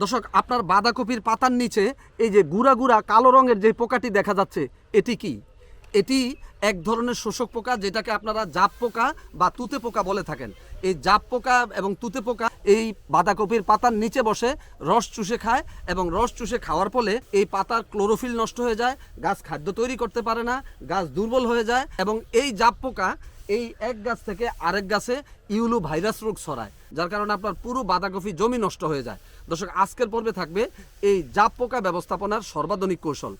দর্শক, আপনার বাঁধাকপির পাতার নিচে এই যে গুড়া গুড়া কালো রঙের যে পোকাটি দেখা যাচ্ছে, এটি কি? এটি এক ধরনের শোষক পোকা যেটাকে আপনারা জাপ পোকা বা তুতে পোকা বলে থাকেন। এই জাপ পোকা এবং তুতে পোকা এই বাঁধাকপির পাতার নিচে বসে রস চুষে খায় এবং রস চুষে খাওয়ার ফলে এই পাতার ক্লোরোফিল নষ্ট হয়ে যায়, গাছ খাদ্য তৈরি করতে পারে না, গাছ দুর্বল হয়ে যায় এবং এই জাপ পোকা এই এক গাছ থেকে আরেক গাছে ইউলু ভাইরাস রোগ ছড়ায়, যার কারণে আপনার পুরো বাঁধাকপি জমি নষ্ট হয়ে যায়। দর্শক, আজকের পর্বে থাকবে এই জাপ পোকা ব্যবস্থাপনার সর্বাধুনিক কৌশল।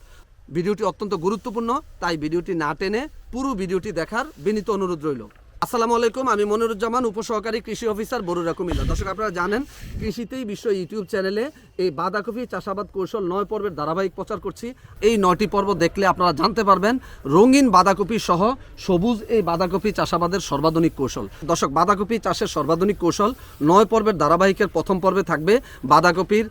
ভিডিওটি অত্যন্ত গুরুত্বপূর্ণ, তাই ভিডিওটি না টেনে পুরো ভিডিওটি দেখার বিনীত অনুরোধ রইল। আসসালামু আলাইকুম, আমি মনিরুজ্জামান, উপসহকারী কৃষি অফিসার বরুরা কুমিল্লা। দর্শক, আপনারা জানেন, কৃষিতেই বিশ্ব ইউটিউব চ্যানেলে এই বাঁধাকপি চাষাবাদ কৌশল নয় পর্বের ধারাবাহিক প্রচার করছি। এই নয়টি পর্ব দেখলে আপনারা জানতে পারবেন, রঙিন বাঁধাকপি সহ সবুজ এই বাঁধাকপি চাষাবাদের সর্বাধুনিক কৌশল। দর্শক, বাঁধাকপি চাষের সর্বাধুনিক কৌশল নয় পর্বের ধারাবাহিকের প্রথম পর্বে থাকবে বাঁধাকপির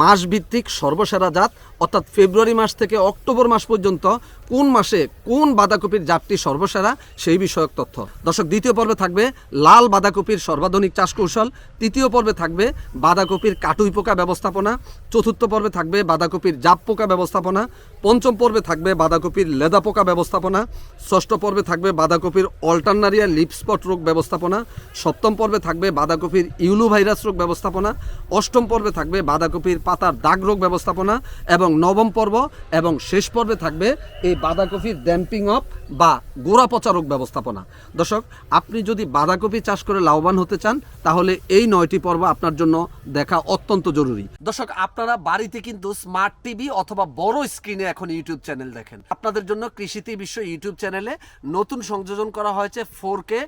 মাস ভিত্তিক সর্বসেরা জাত, অর্থাৎ ফেব্রুয়ারি মাস থেকে অক্টোবর মাস পর্যন্ত কোন মাসে কোন বাঁধাকপির জাতটি সর্বসেরা সেই বিষয়ক তথ্য। দর্শক দ্বিতীয় পর্বে থাকবে লাল বাঁধাকপির সর্বাধুনিক চাষ কৌশল, তৃতীয় পর্বে থাকবে বাঁধাকপির কাটুই পোকা ব্যবস্থাপনা, চতুর্থ পর্বে থাকবে বাঁধাকপির জাপ পোকা ব্যবস্থাপনা, পঞ্চম পর্বে থাকবে বাঁধাকপির লেদা পোকা ব্যবস্থাপনা, ষষ্ঠ পর্বে থাকবে বাঁধাকপির অল্টারনারিয়া লিপ স্পট রোগ ব্যবস্থাপনা, সপ্তম পর্বে থাকবে বাঁধাকপির ইউলু ভাইরাস রোগ ব্যবস্থাপনা, অষ্টম পর্বে থাকবে বাঁধাকপির পাতার দাগ রোগ ব্যবস্থাপনা এবং নবম পর্ব এবং শেষ পর্বে থাকবে এই বাঁধাকপির ড্যাম্পিং অফ বা গোড়া পচা রোগ ব্যবস্থাপনা। দর্শক, আপনি যদি বাঁধাকপি চাষ করে লাভবান হতে চান, তাহলে এই নয়টি পর্ব আপনার জন্য দেখা অত্যন্ত জরুরি। দর্শক, আপনারা বাড়িতে কিন্তু স্মার্ট টিভি অথবা বড় স্ক্রিনে এখন ইউটিউব চ্যানেল দেখেন। আপনাদের জন্য কৃষিতে বিশ্ব ইউটিউব চ্যানেলে নতুন সংযোজন করা হয়েছে ফোর কে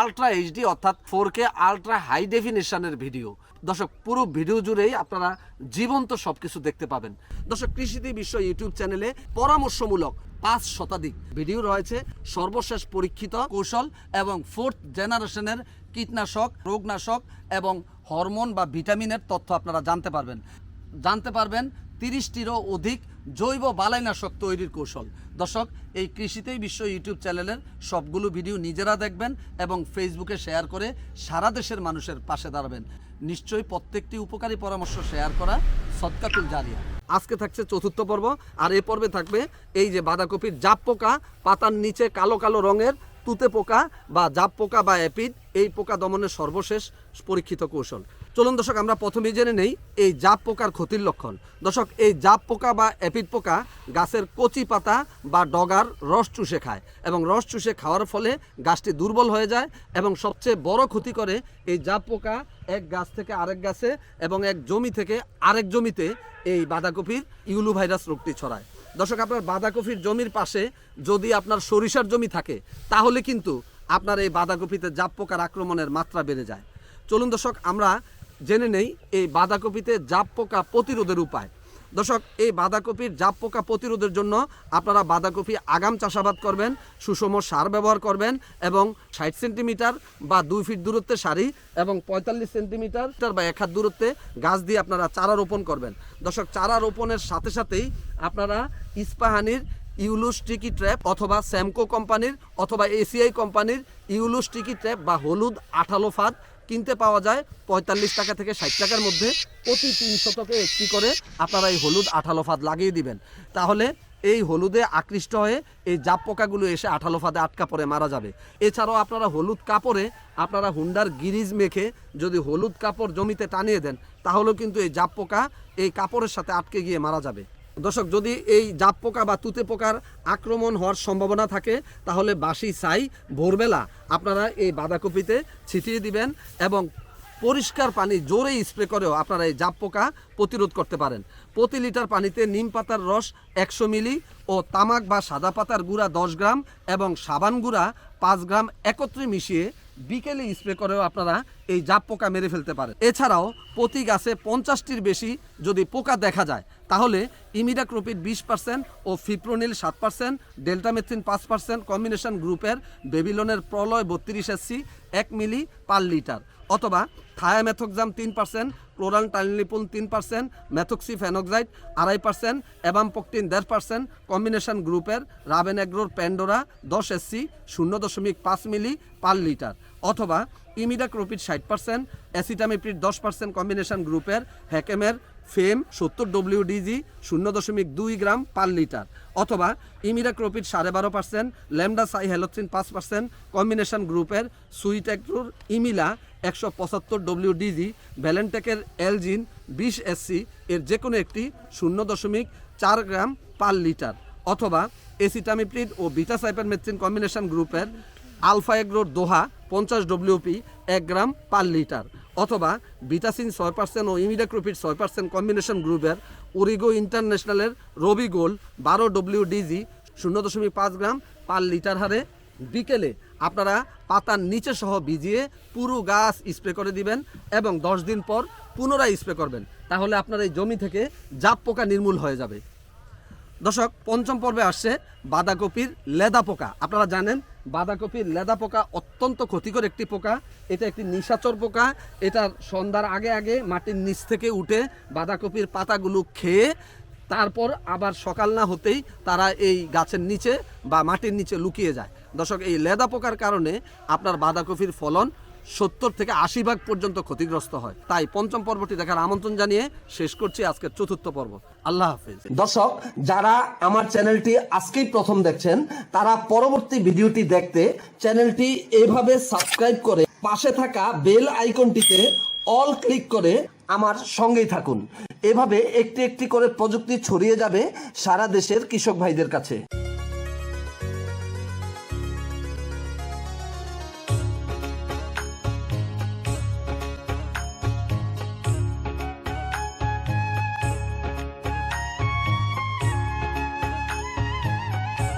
আলট্রা এইচডি অর্থাৎ ফোর কে আলট্রা হাই ডেফিনেশনের ভিডিও দর্শক, পুরো ভিডিও জুড়েই আপনারা জীবন্ত সব কিছু দেখতে পাবেন। দর্শক কৃষিতে বিশ্ব ইউটিউব চ্যানেলে পরামর্শমূলক পাঁচ শতাধিক ভিডিও রয়েছে। সর্বশেষ পরীক্ষিত কৌশল এবং ফোর্থ জেনারেশনের কীটনাশক, রোগনাশক এবং হরমোন বা ভিটামিনের তথ্য আপনারা জানতে পারবেন। জানতে পারবেন তিরিশটিরও অধিক জৈব বালাইনাশক তৈরির কৌশল। দর্শক, এই কৃষিতেই বিশ্ব ইউটিউব চ্যানেলের সবগুলো ভিডিও নিজেরা দেখবেন এবং ফেসবুকে শেয়ার করে সারা দেশের মানুষের পাশে দাঁড়াবেন। নিশ্চয়ই প্রত্যেকটি উপকারী পরামর্শ শেয়ার করা সৎকাতুল জারিয়া। আজকে থাকছে চতুর্থ পর্ব, আর এ পর্বে থাকবে এই যে বাঁধাকপির জাপ পোকা, পাতার নিচে কালো কালো রঙের তুতে পোকা বা জাপ পোকা বা অ্যাপিড, এই পোকা দমনের সর্বশেষ পরীক্ষিত কৌশল। চলুন দর্শক, আমরা প্রথমেই জেনে নেই এই জাপ পোকার ক্ষতির লক্ষণ। দর্শক, এই জাপ পোকা বা অ্যাপিড পোকা গাছের কচি পাতা বা ডগার রস চুষে খায় এবং রস চুষে খাওয়ার ফলে গাছটি দুর্বল হয়ে যায় এবং সবচেয়ে বড় ক্ষতি করে এই জাপ পোকা এক গাছ থেকে আরেক গাছে এবং এক জমি থেকে আরেক জমিতে এই বাঁধাকপির ইউলু ভাইরাস রোগটি ছড়ায়। দর্শক, আপনার বাঁধাকপির জমির পাশে যদি আপনার সরিষার জমি থাকে, তাহলে কিন্তু আপনার এই বাঁধাকপিতে জাপ পোকার আক্রমণের মাত্রা বেড়ে যায়। চলুন দর্শক, আমরা জেনে নেই, এই বাঁধাকপিতে জাপ পোকা প্রতিরোধের উপায়। দর্শক, এই বাঁধাকপির জাপ পোকা প্রতিরোধের জন্য আপনারা বাঁধাকপি আগাম চাষাবাদ করবেন, সুষম সার ব্যবহার করবেন এবং ষাট সেন্টিমিটার বা দুই ফিট দূরত্বে সারি এবং পঁয়তাল্লিশ সেন্টিমিটার বা এক হাত দূরত্বে গাছ দিয়ে আপনারা চারা রোপণ করবেন। দর্শক, চারা রোপণের সাথে সাথেই আপনারা ইস্পাহানির ইউলু স্টিকি ট্র্যাপ অথবা স্যামকো কোম্পানির অথবা এসিআই কোম্পানির ইউলু স্টিকি ট্র্যাপ বা হলুদ আঠালো ফাঁদ কিনতে পাওয়া যায় পঁয়তাল্লিশ টাকা থেকে ষাট টাকার মধ্যে। প্রতি তিন শতকে একটি করে আপনারা এই হলুদ আঠালো ফাঁদ লাগিয়ে দিবেন। তাহলে এই হলুদে আকৃষ্ট হয়ে এই জাপ পোকাগুলো এসে আঠালো ফাঁদে আটকা পড়ে, মারা যাবে। এছাড়াও আপনারা হলুদ কাপড়ে আপনারা হুন্ডার গিরিজ মেখে যদি হলুদ কাপড় জমিতে টানিয়ে দেন, তাহলেও কিন্তু এই জাপ পোকা এই কাপড়ের সাথে আটকে গিয়ে মারা যাবে। দর্শক, যদি এই জাপ পোকা বা তুতে পোকার আক্রমণ হওয়ার সম্ভাবনা থাকে, তাহলে বাসি ছাই ভোরবেলা আপনারা এই বাঁধাকপিতে ছিটিয়ে দিবেন এবং পরিষ্কার পানি জোরে স্প্রে করেও আপনারা এই জাপ পোকা প্রতিরোধ করতে পারেন। প্রতি লিটার পানিতে নিম পাতার রস একশো মিলি ও তামাক বা সাদা পাতার গুঁড়া দশ গ্রাম এবং সাবান গুঁড়া পাঁচ গ্রাম একত্রে মিশিয়ে বিকেলে স্প্রে করেও আপনারা এই জাপ পোকা মেরে ফেলতে পারেন। এছাড়াও প্রতি গাছে পঞ্চাশটির বেশি যদি পোকা দেখা যায়, তাহলে ইমিডাক্রোপিড বিশ পার্সেন্ট ও ফিপ্রোনিল সাত পার্সেন্ট, ডেল্টামেথিন পাঁচ পার্সেন্ট কম্বিনেশন গ্রুপের বেবিলনের প্রলয় বত্রিশ এসসি এক মিলি পার লিটার। অথবা থায়ামেথোক্সাম তিন পার্সেন্ট ক্লোরান টাইলিপুল তিন পার্সেন্ট ম্যাথক্সি ফেনক্সাইড আড়াই পার্সেন্ট অ্যাবামপকটিন দেড় পার্সেন্ট কম্বিনেশন গ্রুপের রাবেন এগ্রোর প্যান্ডোরা দশ এসসি, শূন্য দশমিক পাঁচ মিলি পার লিটার, অথবা ইমিডাক্রোপিড ষাট পার্সেন্ট অ্যাসিটামিপ্রিড দশ পার্সেন্ট কম্বিনেশন গ্রুপের হ্যাকেমের ফেম সত্তর ডব্লিউডিজি শূন্য দশমিক দুই গ্রাম পার লিটার অথবা ইমিরাক্রোপিড সাড়ে বারো পার্সেন্ট, ল্যামডা সাই হেলোথিন পাঁচ পার্সেন্ট, কম্বিনেশন গ্রুপের সুইটেক্ট্রুর ইমিলা একশো পঁচাত্তর ডব্লিউডিজি ভ্যালেন্টেকের এলজিন বিশ এসসি এর যে কোনো একটি শূন্য দশমিক চার গ্রাম পার লিটার অথবা এসিটামিপ্রিড ও বিটা সাইপারমেথ্রিন কম্বিনেশন গ্রুপের আলফা এগ্রোর দোহা পঞ্চাশ ডব্লিউপি এক গ্রাম পার লিটার অথবা বিটাসিন ছয় পার্সেন্ট ও ইমিডাক্রোপিড ছয় পার্সেন্ট কম্বিনেশন গ্রুপের ওরিগো ইন্টারন্যাশনালের রবি গোল বারো ডব্লিউডিজি শূন্য দশমিক পাঁচ গ্রাম পার লিটার হারে। বিকেলে আপনারা পাতার নিচে সহ ভিজিয়ে পুরো গাছ স্প্রে করে দিবেন এবং দশ দিন পর পুনরায় স্প্রে করবেন। তাহলে আপনার এই জমি থেকে জাপ পোকা নির্মূল হয়ে যাবে। দর্শক, পঞ্চম পর্বে আসছে বাঁধাকপির লেদা পোকা। আপনারা জানেন, বাঁধাকপির লেদা পোকা অত্যন্ত ক্ষতিকর একটি পোকা। এটা একটি নিশাচর পোকা। এটার সন্ধ্যার আগে আগে মাটির নিচ থেকে উঠে বাঁধাকপির পাতাগুলো খেয়ে তারপর আবার সকাল না হতেই তারা এই গাছের নিচে বা মাটির নিচে লুকিয়ে যায়। দর্শক, এই লেদা পোকার কারণে আপনার বাঁধাকপির ফলন সত্তর থেকে আশি ভাগ পর্যন্ত ক্ষতিগ্রস্ত হয়। তাই পঞ্চম পর্বটি দেখার আমন্ত্রণ জানিয়ে শেষ করছি আজকের চতুর্থ পর্ব। আল্লাহ হাফিজ। দর্শক, যারা আমার চ্যানেলটি আজকেই প্রথম দেখছেন, তারা পরবর্তী ভিডিওটি দেখতে চ্যানেলটি এভাবে সাবস্ক্রাইব করে পাশে থাকা বেল আইকনটিতে অল ক্লিক করে আমার সঙ্গেই থাকুন। এভাবে একটি একটি করে প্রযুক্তি ছড়িয়ে যাবে সারা দেশের কৃষক ভাইদের কাছে।